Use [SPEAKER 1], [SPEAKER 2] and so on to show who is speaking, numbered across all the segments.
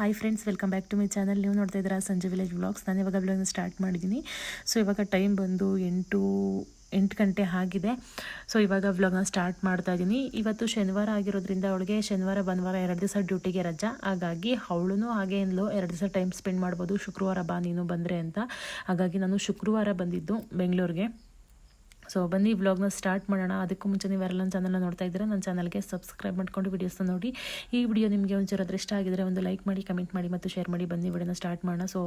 [SPEAKER 1] Hi friends welcome back to my channel ನೀವು ನೋಡ್ತಾ ಇದ್ದೀರಾ ಸಂಜೆ ವಿಲೇಜ್ ಬ್ಲಾಗ್ಸ್ ನಾನು ಇವಾಗ ಬ್ಲಾಗ್ನ ಸ್ಟಾರ್ಟ್ ಮಾಡಿದ್ದೀನಿ. ಸೊ ಇವಾಗ ಟೈಮ್ ಬಂದು ಎಂಟು ಎಂಟು ಗಂಟೆ ಆಗಿದೆ. ಸೊ ಇವಾಗ ವ್ಲಾಗ್ನ ಸ್ಟಾರ್ಟ್ ಮಾಡ್ತಾ ಇದ್ದೀನಿ ಇವತ್ತು ಶನಿವಾರ ಆಗಿರೋದ್ರಿಂದ ಅವಳಿಗೆ ಶನಿವಾರ, ಭಾನುವಾರ ಎರಡು ದಿವಸ ಡ್ಯೂಟಿಗೆ ರಜಾ. ಹಾಗಾಗಿ ಅವಳು ಹಾಗೆ ಎಲ್ಲೋ ಎರಡು ದಿವಸ ಟೈಮ್ ಸ್ಪೆಂಡ್ ಮಾಡ್ಬೋದು. ಶುಕ್ರವಾರ ಬಾ ನೀನು ಬಂದರೆ ಅಂತ. ಹಾಗಾಗಿ ನಾನು ಶುಕ್ರವಾರ ಬಂದಿದ್ದು ಬೆಂಗಳೂರಿಗೆ ಸೊ ಬನ್ನಿ ವ್ಲಾಗ್ನ ಸ್ಟಾರ್ಟ್ ಮಾಡೋಣ. ಅದಕ್ಕೂ ಮುಂಚೆ ನೀವು ನನ್ನ ಚಾನಲ್ನ ನೋಡ್ತಾ ಇದ್ದೀರಾ, ನನ್ನ ಚಾನಲ್ಗೆ ಸಬ್ಸ್ಕ್ರೈಬ್ ಮಾಡ್ಕೊಂಡು ವೀಡಿಯೋಸ್ನ ನೋಡಿ. ಈ ವಿಡಿಯೋ ನಿಮಗೆ ಒಂಚೂರು ಅದೃಷ್ಟ ಇಷ್ಟ ಆಗಿದ್ರೆ ಒಂದು ಲೈಕ್ ಮಾಡಿ ಕಮೆಂಟ್ ಮಾಡಿ ಮತ್ತು ಶೇರ್ ಮಾಡಿ. ಬನ್ನಿ ವಿಡಿಯೋನ ಸ್ಟಾರ್ಟ್ ಮಾಡೋಣ. ಸೊ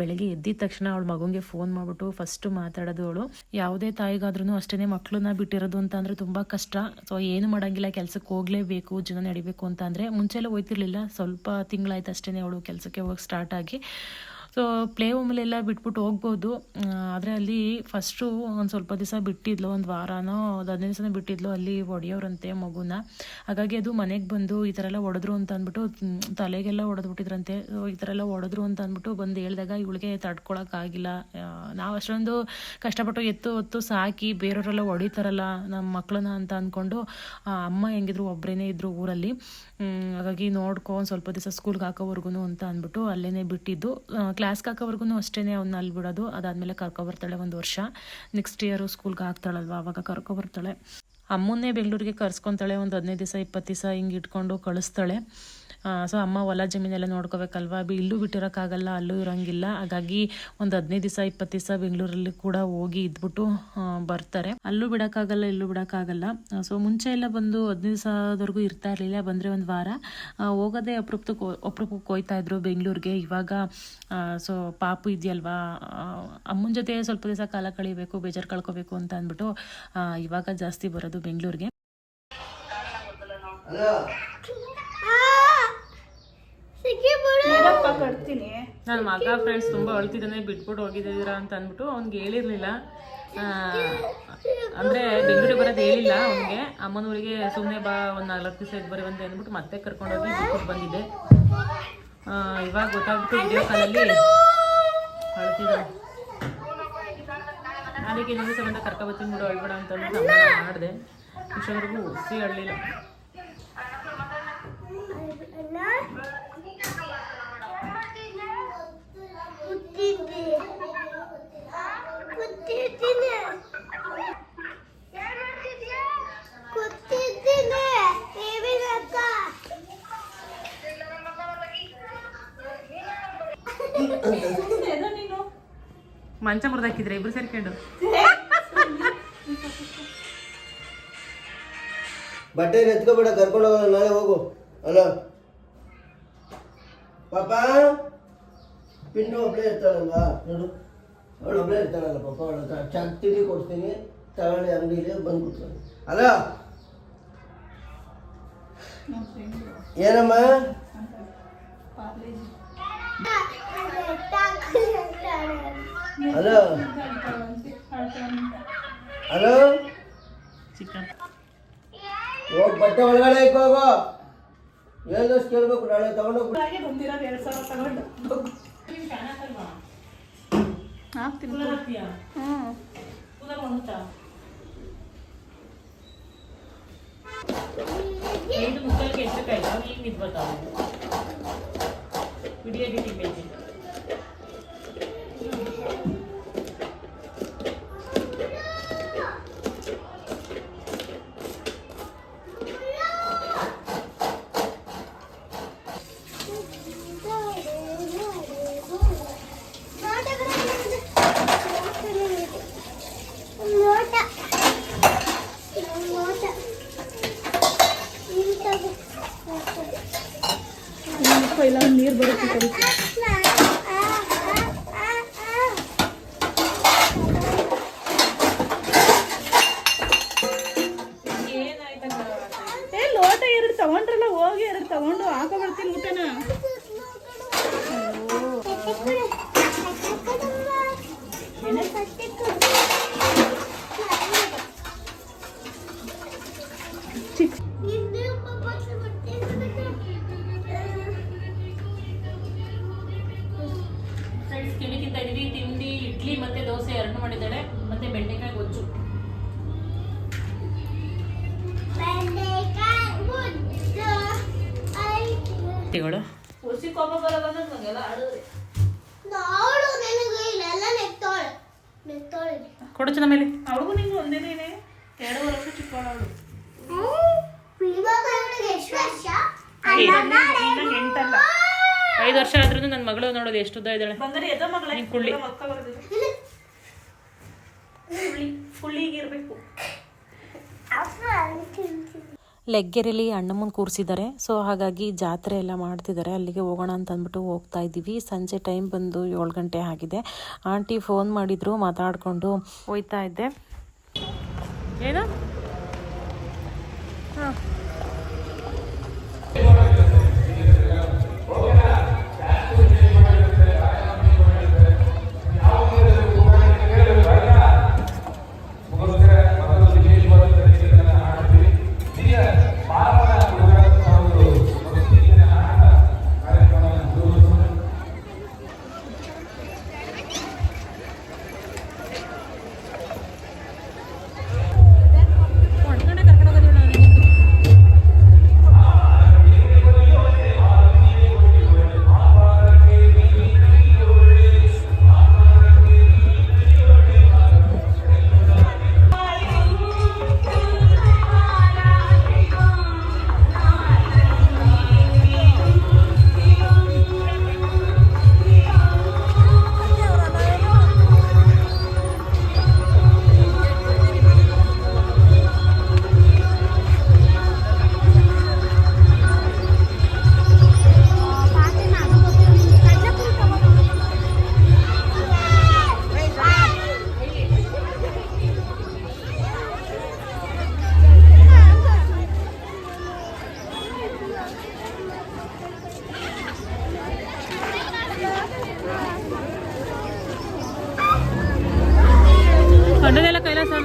[SPEAKER 1] ಬೆಳಗ್ಗೆ ಎದ್ದಿದ ತಕ್ಷಣ ಅವಳು ಮಗುಗೆ ಫೋನ್ ಮಾಡಿಬಿಟ್ಟು ಫಸ್ಟು ಮಾತಾಡೋದು ಅವಳು. ಯಾವುದೇ ತಾಯಿಗಾದ್ರೂ ಅಷ್ಟೇ ಮಕ್ಕಳನ್ನ ಬಿಟ್ಟಿರೋದು ಅಂತ ಅಂದರೆ ತುಂಬ ಕಷ್ಟ. ಸೊ ಏನು ಮಾಡೋಂಗಿಲ್ಲ, ಕೆಲಸಕ್ಕೆ ಹೋಗಲೇಬೇಕು, ಜೀವನ ನಡಿಬೇಕು ಅಂತ ಅಂದರೆ ಮುಂಚೆಲ್ಲ ಹೋಯ್ತಿರ್ಲಿಲ್ಲ. ಸ್ವಲ್ಪ ತಿಂಗಳಾಯ್ತು ಅಷ್ಟೇ ಅವಳು ಕೆಲಸಕ್ಕೆ ಹೋಗಿ ಸ್ಟಾರ್ಟ್ ಆಗಿ. ಸೊ ಪ್ಲೇ ಹೋಮಲ್ಲೆಲ್ಲ ಬಿಟ್ಬಿಟ್ಟು ಹೋಗ್ಬೋದು. ಆದರೆ ಅಲ್ಲಿ ಫಸ್ಟು ಒಂದು ಸ್ವಲ್ಪ ದಿವಸ ಬಿಟ್ಟಿದ್ಲು, ಒಂದು ವಾರನೋ ಒಂದು ಹದಿನೈದು ದಿವಸನ ಬಿಟ್ಟಿದ್ಲು ಅಲ್ಲಿ ಹೊಡೆಯೋರಂತೆ ಮಗುನ. ಹಾಗಾಗಿ ಅದು ಮನೆಗೆ ಬಂದು ಈ ಥರ ಎಲ್ಲ ಹೊಡೆದ್ರು ಅಂತ ಅಂದ್ಬಿಟ್ಟು ತಲೆಗೆಲ್ಲ ಹೊಡೆದ್ಬಿಟ್ಟಿದ್ರಂತೆ ಈ ಥರ ಎಲ್ಲ ಹೊಡೆದ್ರು ಅಂತ ಅಂದ್ಬಿಟ್ಟು ಬಂದು ಹೇಳಿದಾಗ ಇವಳಿಗೆ ತಡ್ಕೊಳಕ್ಕಾಗಿಲ್ಲ ನಾವು ಅಷ್ಟೊಂದು ಕಷ್ಟಪಟ್ಟು ಎತ್ತು ಹೊತ್ತು ಸಾಕಿ ಬೇರೆಯವರೆಲ್ಲ ಹೊಡಿತಾರಲ್ಲ ನಮ್ಮ ಮಕ್ಕಳನ್ನ ಅಂತ ಅಂದ್ಕೊಂಡು ಅಮ್ಮ ಹೆಂಗಿದ್ರು ಒಬ್ಬರೇ ಇದ್ರು ಊರಲ್ಲಿ. ಹಾಗಾಗಿ ನೋಡ್ಕೊ ಒಂದು ಸ್ವಲ್ಪ ದಿವಸ ಸ್ಕೂಲ್ಗೆ ಹಾಕೋವರೆಗೂ ಅಂತ ಅಂದ್ಬಿಟ್ಟು ಅಲ್ಲೇ ಬಿಟ್ಟಿದ್ದು. ಕ್ಲಾಸ್ಗೆ ಹಾಕೋವರೆಗೂ ಅಷ್ಟೇ ಅವ್ನ ಅಲ್ಲಿ ಬಿಡೋದು. ಅದಾದಮೇಲೆ ಕರ್ಕೊಬರ್ತಾಳೆ ಒಂದು ವರ್ಷ. ನೆಕ್ಸ್ಟ್ ಇಯರು ಸ್ಕೂಲ್ಗೆ ಹಾಕ್ತಾಳಲ್ವ, ಅವಾಗ ಕರ್ಕೊಬರ್ತಾಳೆ ಅಮ್ಮನ್ನೇ ಬೆಂಗಳೂರಿಗೆ ಕರ್ಸ್ಕೊತಾಳೆ, ಒಂದು ಹದಿನೈದು ದಿವಸ ಇಪ್ಪತ್ತು ದಿವಸ ಹಿಂಗೆ ಇಟ್ಕೊಂಡು ಕಳಿಸ್ತಾಳೆ. ಸೊ ಅಮ್ಮ ಹೊಲ ಜಮೀನೆಲ್ಲ ನೋಡ್ಕೋಬೇಕಲ್ವಾ? ಬಿ, ಇಲ್ಲೂ ಬಿಟ್ಟಿರೋಕ್ಕಾಗಲ್ಲ, ಅಲ್ಲೂ ಇರೋಂಗಿಲ್ಲ. ಹಾಗಾಗಿ ಒಂದು ಹದಿನೈದು ದಿವಸ ಇಪ್ಪತ್ತು ದಿವಸ ಬೆಂಗಳೂರಲ್ಲಿ ಕೂಡ ಹೋಗಿ ಇದ್ಬಿಟ್ಟು ಬರ್ತಾರೆ. ಅಲ್ಲೂ ಬಿಡೋಕ್ಕಾಗಲ್ಲ, ಇಲ್ಲೂ ಬಿಡೋಕ್ಕಾಗಲ್ಲ. ಸೊ ಮುಂಚೆ ಎಲ್ಲ ಬಂದು ಹದಿನೈದು ದಿವಸದವರೆಗೂ ಇರ್ತಾ ಇರಲಿಲ್ಲ. ಬಂದರೆ ಒಂದು ವಾರ. ಹೋಗೋದೇ ಅಪರೂಪಕ್ಕೆ ಅಪರೂಪಕ್ಕೆ ಹೋಯ್ತಾ ಇದ್ರು ಬೆಂಗಳೂರಿಗೆ. ಇವಾಗ ಸೊ ಪಾಪು ಇದೆಯಲ್ವಾ? ಅಮ್ಮನ ಜೊತೆ ಸ್ವಲ್ಪ ದಿವಸ ಕಾಲ ಕಳಿಬೇಕು, ಬೇಜಾರು ಕಳ್ಕೊಬೇಕು ಅಂತ ಅಂದ್ಬಿಟ್ಟು ಇವಾಗ ಜಾಸ್ತಿ ಬರೋದು ಬೆಂಗಳೂರಿಗೆ.
[SPEAKER 2] ಕಟ್ತೀನಿ.
[SPEAKER 1] ನನ್ನ ಮಗ ಫ್ರೆಂಡ್ಸ್ ತುಂಬ ಅಳ್ತಿದ್ದಾನೆ ಬಿಟ್ಬಿಟ್ಟು ಹೋಗಿದ್ದೀರಾ ಅಂತ ಅಂದ್ಬಿಟ್ಟು ಅವ್ನಿಗೆ ಹೇಳಿರಲಿಲ್ಲ. ಅಂದರೆ ಬೆಂಗಳೂರಿಗೆ ಬರೋದು ಹೇಳಿಲ್ಲ ಅವನಿಗೆ. ಅಮ್ಮನ ಊರಿಗೆ ಸುಮ್ಮನೆ ಬಾ ಒಂದು ನಾಲ್ಕು ದಿವಸ ಇದ್ ಬರೀ ಬಂದೆ ಅಂದ್ಬಿಟ್ಟು ಮತ್ತೆ ಕರ್ಕೊಂಡೋಗಿ ಬಿಟ್ಬಿಟ್ಟು ಬಂದಿದ್ದೆ. ಆ, ಇವಾಗ ಗೊತ್ತಾಗ್ಬಿಟ್ಟು ವಿಡಿಯೋ ಕಾಲಲ್ಲಿ ಅಳ್ತಿದ್ದಾನೆ ಅದಕ್ಕೆ ಇನ್ನೊಂದು ಸಂಬಂಧ ಕರ್ಕೊಬತ್ತೀನಿ ಬಿಡು ಅಳ್ಬೇಡ ಅಂತ ಅಂದ್ಬಿಟ್ಟು ಅಮ್ಮ ಮಾಡಿದೆ. ಇಷ್ಟವರೆಗೂ ಹುಸಿ ಅಳ್ಳಿಲ್ಲ ಮಂಚ ಮುರಿದಾಕಿದ್ರೆ ಇಬ್ರು ಸೇರ್ಕೊಂಡು.
[SPEAKER 3] ಬಟ್ಟೆ ಎತ್ಕೋಬೇಡ ಕರ್ಕೊಂಡು ಹೋಗೋಣ ನಾಳೆ ಹೋಗು. ಅಲ್ಲ ಪಾಪ ಪಿಂಡು ಒಬ್ಬಳೇ ಇರ್ತಾಳಲ್ಲ ನೋಡು. ಅವಳು ಒಬ್ಬಳೇ ಇರ್ತಾಳಲ್ಲ ಪಾಪ ಅವಳು ಚಾ ತಿಂಡಿ ಕೊಡ್ತೀನಿ. ತಗೊಳ್ಳಿ ಅಂಗಡಿಲಿ ಬಂದು ಕೂತ್ಕೊಳ್ಳಿ. ಅಲ್ಲ ಏನಮ್ಮ?
[SPEAKER 2] ಪಾರ್ಲೇಜಿ.
[SPEAKER 3] ಹಲೋ ಹಲೋ ಹೋಗಿ ಬಟ್ಟೆ ಒಳಗಡೆ ಹೋಗೋ. ಹೋಗು ಹೇಳ್ದಷ್ಟು ಕೇಳ್ಬೇಕು ನಾಳೆ ತಗೊಂಡೋಗ್ಬಿಡು
[SPEAKER 2] ಹಾಗೆ ಬಂದಿರೋದು ಎರಡು ಸಾವಿರ ತಗೊಂಡು ಹಾಕ್ತೀನಿ. ಹ್ಞೂ
[SPEAKER 1] ಐದು ಮುಕ್ಕಾಲಿಗೆ ಎಷ್ಟಕ್ಕಾಯ್ತು ಈಗ ನಿಂತು ಬರ್ತಾವೆ ವಿಡಿಯೋ ಎಡಿಟಿಂಗ್ ಐತಿ
[SPEAKER 2] ತಗೊಂಡು ಹಾಕೋ ಬರ್ತೀನಿ ಊಟನ.
[SPEAKER 1] ತಿಂಡಿ ಇಡ್ಲಿ ಮತ್ತೆ ದೋಸೆ ಎರಡು ಮಾಡಿದ್ದಾಳೆ ಮತ್ತೆ ಬೆಂಡೆಕಾಯಿ ಗೊಜ್ಜು.
[SPEAKER 4] ನೆಕ್ತಾಳೆ
[SPEAKER 1] ಕೊಡು ಚೆನ್ನ ಮೇಲೆ
[SPEAKER 2] ಅವಳಿಗೂ ನಿಂಗೆ ಒಂದೇನೇನೆ ಎರಡು ವರ್ಷ. ಚಿಕ್ಕವಳು ಎಂಟಲ್ಲ.
[SPEAKER 1] ಐದು ವರ್ಷ ಆದ್ರೂ ನನ್ನ ಮಗಳು ನೋಡೋದು ಎಷ್ಟು ಉದ್ದ ಇದ್ದಾಳೆ. ಕುಳ್ಳಿ.
[SPEAKER 2] ಮಕ್ಕ ಬರ್ತದೆ
[SPEAKER 1] ಅಣ್ಣ ಮುಂದೆ ಕೂರಿಸಿದ್ದಾರೆ ಸೊ ಹಾಗಾಗಿ ಜಾತ್ರೆ ಎಲ್ಲ ಮಾಡ್ತಿದ್ದಾರೆ ಅಲ್ಲಿಗೆ ಹೋಗೋಣ ಅಂತ ಅಂದ್ಬಿಟ್ಟು ಹೋಗ್ತಾ ಇದ್ದೀವಿ. ಸಂಜೆ ಟೈಮ್ ಬಂದು ಏಳು ಗಂಟೆ ಆಗಿದೆ. ಆಂಟಿ ಫೋನ್ ಮಾಡಿದ್ರು, ಮಾತಾಡಿಕೊಂಡು ಹೋಯ್ತಾ ಇದ್ದೆ. ಏನ? ಹಾಂ.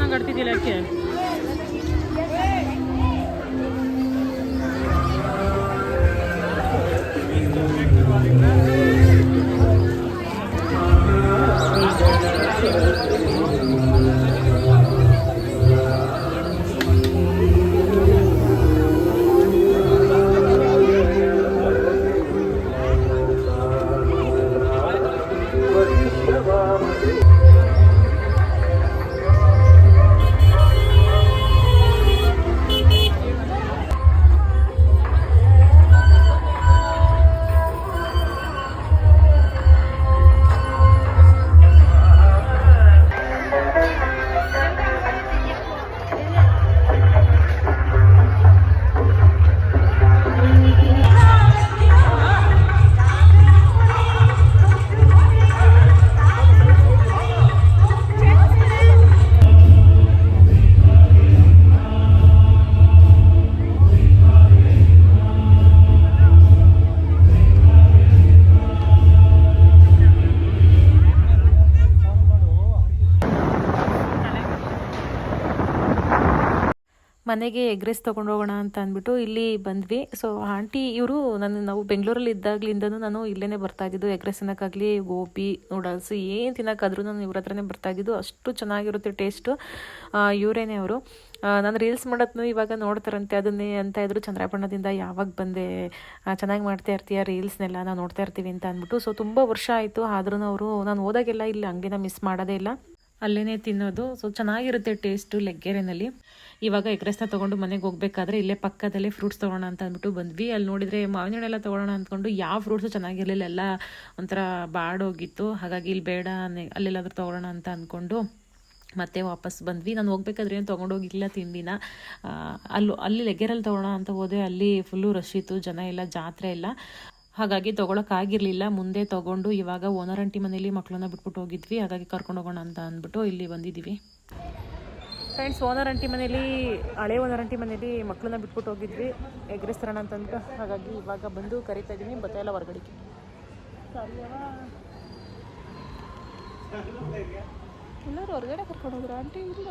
[SPEAKER 1] ಕೈಲಾಸ ನಂಗೆ ಆಡ್ತಿದ್ದಿಲ್ಲ ಮನೆಗೆ ಎಗ್ ರೈಸ್ ತೊಗೊಂಡು ಹೋಗೋಣ ಅಂತ ಅಂದ್ಬಿಟ್ಟು ಇಲ್ಲಿ ಬಂದ್ವಿ. ಸೊ ಆಂಟಿ ಇವರು ನಾನು ನಾವು ಬೆಂಗಳೂರಲ್ಲಿ ಇದ್ದಾಗ್ಲಿಂದನೂ ನಾನು ಇಲ್ಲೇ ಬರ್ತಾ ಇದ್ದಿದ್ದು. ಎಗ್ ರೈಸ್ ತಿನ್ನೋಕ್ಕಾಗಲಿ, ಗೋಬಿ ನೂಡಲ್ಸ್ ಏನು ತಿನ್ನೋಕ್ಕಾದ್ರೂ ನಾನು ಇವ್ರ ಹತ್ರನೇ ಬರ್ತಾ ಇದ್ದಿದ್ದು. ಅಷ್ಟು ಚೆನ್ನಾಗಿರುತ್ತೆ ಟೇಸ್ಟು ಇವರೇನೆ ಅವರು. ನಾನು ರೀಲ್ಸ್ ಮಾಡೋದನ್ನು ಇವಾಗ ನೋಡ್ತಾರಂತೆ. ಅದನ್ನೇ ಅಂತ ಇದ್ರು. ಚಂದ್ರಾಪಣ್ಣದಿಂದ ಯಾವಾಗ ಬಂದೆ ಚೆನ್ನಾಗಿ ಮಾಡ್ತಾ ಇರ್ತೀಯ ರೀಲ್ಸ್ನೆಲ್ಲ ನಾವು ನೋಡ್ತಾ ಇರ್ತೀವಿ ಅಂತ ಅಂದ್ಬಿಟ್ಟು. ಸೊ ತುಂಬ ವರ್ಷ ಆಯಿತು. ಆದ್ರೂ ಅವರು, ನಾನು ಹೋದಾಗೆಲ್ಲ ಇಲ್ಲಿ ಅಂಗಡಿನ ಮಿಸ್ ಮಾಡೋದೇ ಇಲ್ಲ. ಅಲ್ಲೇ ತಿನ್ನೋದು. ಸೊ ಚೆನ್ನಾಗಿರುತ್ತೆ ಟೇಸ್ಟು ಲೆಗ್ಗೆರೆನಲ್ಲಿ. ಇವಾಗ ಎಗ್ರೆಸ್ನ ತೊಗೊಂಡು ಮನೆಗೆ ಹೋಗ್ಬೇಕಾದ್ರೆ ಇಲ್ಲೇ ಪಕ್ಕದಲ್ಲೇ ಫ್ರೂಟ್ಸ್ ತೊಗೋಣ ಅಂತ ಅಂದ್ಬಿಟ್ಟು ಬಂದ್ವಿ. ಅಲ್ಲಿ ನೋಡಿದರೆ ಮಾವಿನ ಹಣ್ಣೆಲ್ಲ ತೊಗೊಳೋಣ ಅಂದ್ಕೊಂಡು ಯಾವ ಫ್ರೂಟ್ಸು ಚೆನ್ನಾಗಿರಲಿಲ್ಲ. ಎಲ್ಲ ಒಂಥರ ಬಾಡೋಗಿತ್ತು. ಹಾಗಾಗಿ ಇಲ್ಲಿ ಬೇಡ ಅಲ್ಲೆಲ್ಲಾದ್ರೂ ತೊಗೊಳ್ಳೋಣ ಅಂತ ಅಂದ್ಕೊಂಡು ಮತ್ತೆ ವಾಪಸ್ ಬಂದ್ವಿ. ನಾನು ಹೋಗ್ಬೇಕಾದ್ರೆ ಏನು ತೊಗೊಂಡೋಗಿಲ್ಲ ತಿಂಡಿನ. ಅಲ್ಲೂ, ಅಲ್ಲಿ ಲೆಗ್ಗೆರಲ್ಲಿ ತೊಗೊಳೋಣ ಅಂತ ಹೋದೆ. ಅಲ್ಲಿ ಫುಲ್ಲು ರಶ್ ಇತ್ತು. ಜನ ಎಲ್ಲ ಜಾತ್ರೆ ಎಲ್ಲ ಹಾಗಾಗಿ ತೊಗೊಳಕ್ಕಾಗಿರಲಿಲ್ಲ ಮುಂದೆ ತಗೊಂಡು ಇವಾಗ ಓನರ್ ಅಂಟಿ ಮನೇಲಿ ಮಕ್ಕಳನ್ನ ಬಿಟ್ಬಿಟ್ಟು ಹೋಗಿದ್ವಿ. ಹಾಗಾಗಿ ಕರ್ಕೊಂಡು ಹೋಗೋಣ ಅಂತ ಅಂದ್ಬಿಟ್ಟು ಇಲ್ಲಿ ಬಂದಿದ್ದೀವಿ. ಫ್ರೆಂಡ್ಸ್ ಓನರ್ ಅಂಟಿ ಮನೇಲಿ ಹಳೆ ಓನರ್ ಅಂಟಿ ಮನೇಲಿ ಮಕ್ಕಳನ್ನ ಬಿಟ್ಬಿಟ್ಟು ಹೋಗಿದ್ವಿ. ಎಗ್ರೆಸ್ ತರೋಣ ಅಂತ ಹಾಗಾಗಿ ಇವಾಗ ಬಂದು ಕರಿತಾ ಇದ್ದೀನಿ. ಬರ್ತಾ ಇಲ್ಲ ಹೊರಗಡೆಗೆ. ಎಲ್ಲರೂ ಹೊರಗಡೆ ಕರ್ಕೊಂಡು ಹೋದ್ರು? ಆಂಟಿ ಇಲ್ಲ.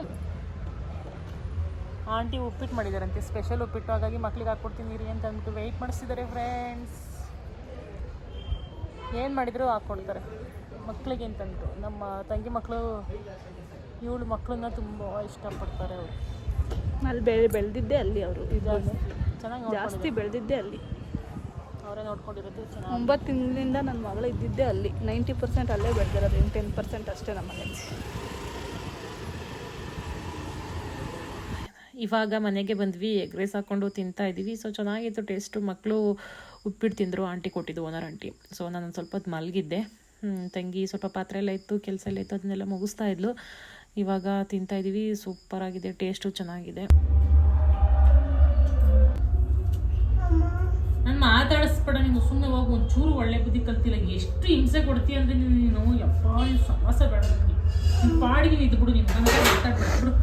[SPEAKER 1] ಆಂಟಿ ಉಪ್ಪಿಟ್ಟು ಮಾಡಿದಾರಂತೆ. ಸ್ಪೆಷಲ್ ಉಪ್ಪಿಟ್ಟು. ಹಾಗಾಗಿ ಮಕ್ಳಿಗೆ ಹಾಕ್ಕೊಡ್ತೀನಿ ರೀ ಅಂತ ಅಂದ್ಬಿಟ್ಟು ವೆಯ್ಟ್ ಮಾಡಿಸ್ತಿದ್ದಾರೆ ಫ್ರೆಂಡ್ಸ್ ಏನು ಮಾಡಿದರೂ ಹಾಕ್ಕೊಡ್ತಾರೆ ಮಕ್ಕಳಿಗೆ ಅಂತಂದ್ಬಿಟ್ಟು ನಮ್ಮ ತಂಗಿ ಮಕ್ಕಳು ಇವಳು ಮಕ್ಕಳನ್ನ ತುಂಬ ಇಷ್ಟಪಡ್ತಾರೆ ಅವರು.
[SPEAKER 2] ಅಲ್ಲಿ ಬೆಳೆ ಬೆಳೆದಿದ್ದೆ ಅಲ್ಲಿ ಅವರು.
[SPEAKER 1] ಚೆನ್ನಾಗಿ
[SPEAKER 2] ಜಾಸ್ತಿ ಬೆಳೆದಿದ್ದೆ ಅಲ್ಲಿ.
[SPEAKER 1] ಅವರೇ ನೋಡ್ಕೊಂಡಿರೋದು ಚೆನ್ನಾಗಿ.
[SPEAKER 2] ಒಂಬತ್ತು ತಿಂಗಳಿಂದ ನನ್ನ ಮಗಳು ಇದ್ದಿದ್ದೆ ಅಲ್ಲಿ. ನೈಂಟಿ ಪರ್ಸೆಂಟ್ ಅಲ್ಲೇ ಬೆಳೆದಿರೋದು ಇನ್ನು ಟೆನ್ ಪರ್ಸೆಂಟ್ ಅಷ್ಟೇ ನಮ್ಮ ಮನೆಯಲ್ಲಿ
[SPEAKER 1] ಇವಾಗ ಮನೆಗೆ ಬಂದ್ವಿ ಎಗ್ ರೈಸ್ ಹಾಕ್ಕೊಂಡು ತಿಂತಾ ಇದ್ದೀವಿ ಸೊ ಚೆನ್ನಾಗಿತ್ತು ಟೇಸ್ಟು ಮಕ್ಕಳು ಉಪ್ಪಿಟ್ಟು ತಿಂದರು, ಆಂಟಿ ಕೊಟ್ಟಿದ್ದು ಓನರ್ ಆಂಟಿ. ಸೊ ನಾನು ಸ್ವಲ್ಪ ಹೊತ್ತು ಮಲಗಿದ್ದೆ. ತಂಗಿ ಸ್ವಲ್ಪ ಪಾತ್ರೆ ಎಲ್ಲ ಇತ್ತು, ಕೆಲಸ ಎಲ್ಲ ಇತ್ತು, ಅದನ್ನೆಲ್ಲ ಮುಗಿಸ್ತಾ ಇದ್ಲು. ಇವಾಗ ತಿಂತಾ ಇದ್ದೀವಿ ಸೂಪರ್ ಆಗಿದೆ ಟೇಸ್ಟು ಚೆನ್ನಾಗಿದೆ. ನಾನು ಮಾತಾಡಿಸ್ಬೇಡ, ನೀನು ಸುಮ್ಮನೆ ಹೋಗಿ, ಒಂಚೂರು ಒಳ್ಳೆ ಬುದ್ಧಿ ಕಲ್ತಿಲ್ಲ. ಎಷ್ಟು ಹಿಂಸೆ ಕೊಡ್ತೀಯ ಅಂದರೆ ನೀನು ಯಪ್ಪ, ನೀನು ಸಮಸ್ಯೆ ಬೇಡ ನನಗೆ ನಿನ್ನ ಪಾಡಿಗೆ ನೀನು ಇದ್ಬಿಡು ನೀನು ಬಿಡು.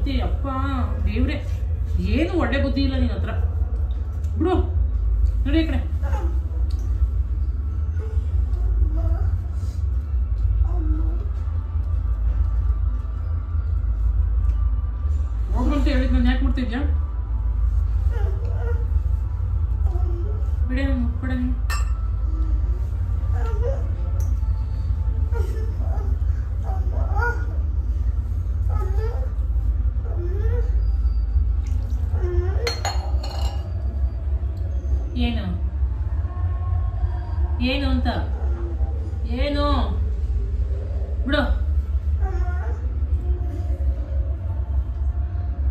[SPEAKER 1] ಕೊಡ್ತೀಯ ಅಪ್ಪ ದೇವ್ರೆ ಏನು ಒಳ್ಳೆ ಬುದ್ಧಿ ಇಲ್ಲ ನಿನ್ನ ಹತ್ರ. ಬಿಡು ನೋಡಿ ಕಡೆ. ಏನು? ಏನು ಅಂತ? ಏನು? ಬಿಡು.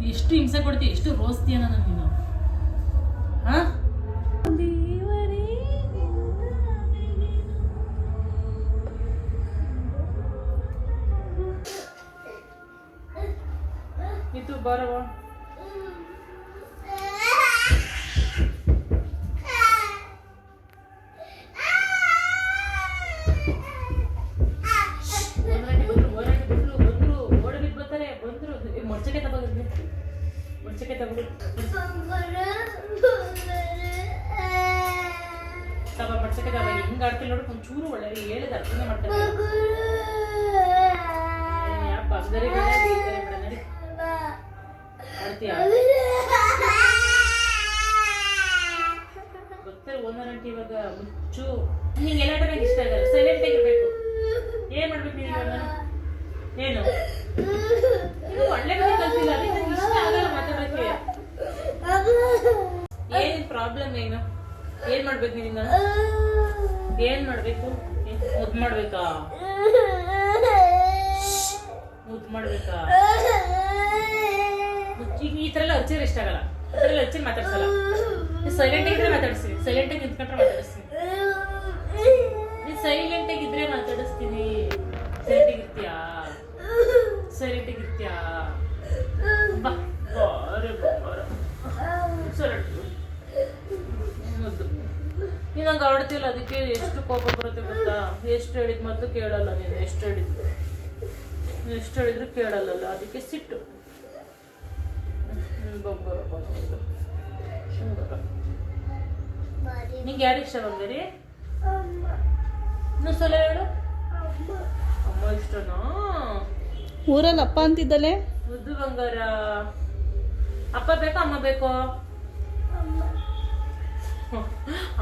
[SPEAKER 1] ಎಷ್ಟು ಹಿಂಸೆ ಕೊಡ್ತೀಯ ಎಷ್ಟು ರೋಸ್ತೀಯ ನನ್ನ ನೀನು. ಹಾ? ಇದು ಬರವ ಹೇಳಿದ ಅರ್ಥನೇ ಮಾಡ್ತಾರೆ. ಯಾ ಬಂದರೆ ಬೇಡ ಬೀಳ್ತಾರೆ ಬೇಡ ನಡಿ. ಆಡ್ತೀಯ ಗೊತ್ತೇ ಓನರ್ ಆಂಟಿ ಇವಾಗ ಮುಚ್ಚು ನಿಂಗೆ ಎಲ್ಲ ನನಗೆ ಇಷ್ಟ ಆಗಲ್ಲ ಸೈಲೆಂಟ್ ಆಗಿರ್ಬೇಕು ಏನ್ ಮಾಡ್ಬೇಕು ನೀನು ಇವಾಗ? ಏನು? ಇದು ಒಳ್ಳೆ ಕಡೆ ಕಲ್ತಿಲ್ಲ ಇಷ್ಟ ಆಗಲ್ಲ ಏನ್ ಪ್ರಾಬ್ಲಮ್ ಏನು? ಏನ್ ಮಾಡ್ಬೇಕು ನಿನ್ನ ಏನ್ ಮಾಡ್ಬೇಕು? ಮುದ್ದು ಮುದ್ ಮಾಡ್ಬೇಕಾ? ಮುದ್ ಮಾಡ್ಬೇಕಾ? ಈಗ ಈ ತರ ಎಲ್ಲ ಹಚ್ಚಿದ್ರೆ ಇಷ್ಟ ಆಗಲ್ಲ. ಈ ಥರ ಎಲ್ಲ ಹಚ್ಚಿ ಮಾತಾಡ್ಸಲ್ಲ. ಸೈಲೆಂಟ್ ಆಗಿದ್ರೆ ಮಾತಾಡಿಸ್ತೀನಿ. ಸೈಲೆಂಟ್ ಆಗಿ ನಿಂತ್ಕೊಂಡ್ರೆ ಮಾತಾಡಿಸ್ತೀನಿ. ಸೈಲೆಂಟ್ ಆಗಿದ್ರೆ ಮಾತಾಡಿಸ್ತೀನಿ. ಸೈಲೆಂಟ್ ಆಗಿರ್ತೀಯಾ ಸೈಲೆಂಟ್ ಆಗಿರ್ತೀಯಾ ಬಾ ಬಾರೆ ಬಾರೆ ಸೈಲೆಂಟ್ ಮುದ್ದು ನೀನು ನಂಗೆ ಆಡ್ತಿಲ್ಲ ಅದಕ್ಕೆ ಎಷ್ಟು ಕೋಪ ಬರುತ್ತೆ ಗೊತ್ತಾ? ಎಷ್ಟು ಹೇಳಿದ್ ಮತ್ತು ಕೇಳಲ್ಲ ನೀನು ಎಷ್ಟು ಹೇಳಿದ್ರು ಎಷ್ಟು ಹೇಳಿದ್ರು ಕೇಳಲ್ಲಲ್ಲ ಅದಕ್ಕೆ ಸಿಟ್ಟು. ನಿಂಗೆ ಯಾರು ಇಷ್ಟ ಬಂದಿರಿ ಸಲ ಹೇಳು. ಅಮ್ಮ ಇಷ್ಟನಾ?
[SPEAKER 2] ಊರಲ್ಲಿ ಅಪ್ಪ ಅಂತಿದ್ದಲೆ?
[SPEAKER 1] ಮುದ್ದು ಬಂಗಾರ. ಅಪ್ಪ ಬೇಕೋ ಅಮ್ಮ ಬೇಕೋ?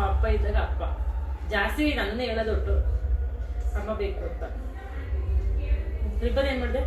[SPEAKER 1] ಅಪ್ಪ ಇದ್ದಾಗ ಅಪ್ಪ. ಜಾಸ್ತಿ ನನ್ನ ಹೇಳೋದು ಅಮ್ಮ ಬೇಕು ಅಂತ. ರಿಬ್ಬನ್ ಏನ್ ಮಾಡಿದೆ?